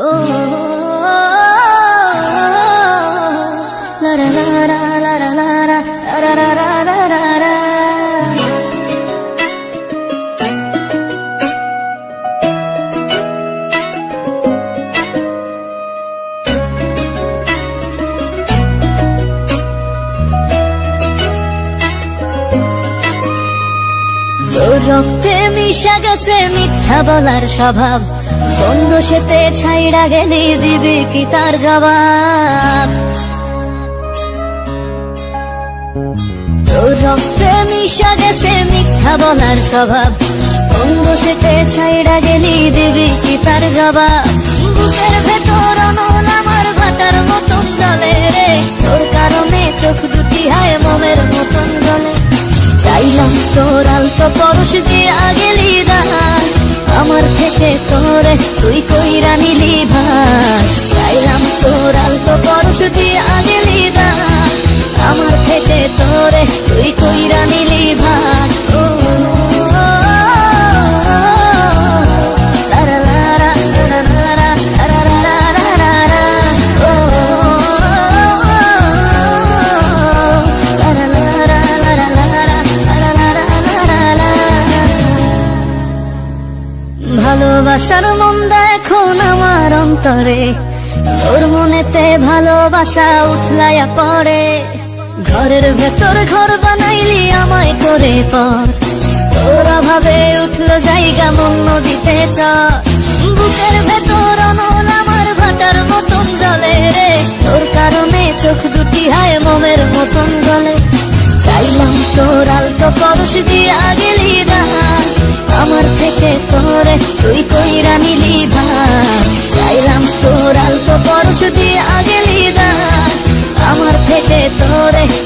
Oh. রক্তে মিশা গেছে মিথ্যা বলার স্বভাব। বন্ধ সেতে ছাইড়া গেলে দিবি কি তার জবাব? রক্তে মিশা গেছে মিথ্যা বলার স্বভাব। বন্ধ সেতে ছাইড়া গেলি দিবি কি তার জবাব? বুকের ভেতর অনল আমার ভাটার মতন জলে রে। তোর কারণে চোখ দুটি তোর আলতো পরশ দিয়ে আগেলি দা আমার থেকে তোরে তুই ভালোবাসার মন্দা এখন আমার অন্তরে। তোর মনেতে ভালোবাসা উথলাইয়া পড়ে। ঘরের ভেতর ঘর বানাইলি আমায় করে পর। তোর অভাবে উঠল জায়গা মন নদীতে চ বুকের ভেতর অনল আমার ভাটার মতন জলে রে। তোর কারণে চোখ দুটি হায় মমের মতন গলে চাইলাম তোর আলতো পরশ দিয়ে আগেলি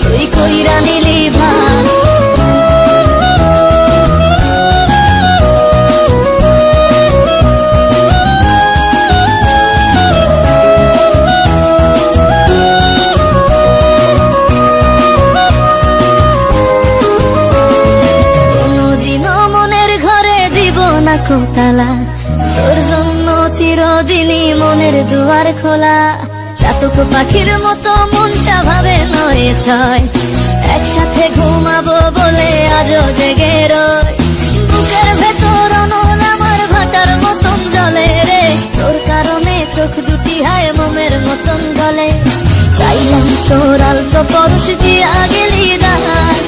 তুই কইরা দিলি ভান কোতালা। তোর জন্য চিরদিনই মনের দুয়ার খোলা। চাতক পাখির মতো মনটা ভাবে নয় ছয়। একসাথে ঘুমাবো বলে আজও জেগে রয় বুকের ভেতর অনল আমার ভাটার মতন জলে রে। তোর কারণে চোখ দুটি হায় মোমের মতন গলে। চাইলাম তোর আলতো পরশ দিয়ে আগেলি দাঁড়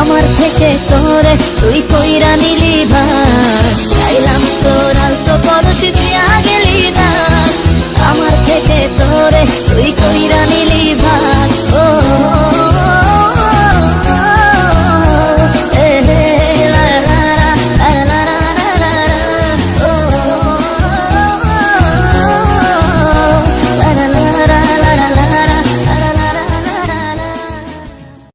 আমার থেকে তোরে তুই কইরা নিলি ভাই চাইলাম তোর আলতো পরশ দিয়া それ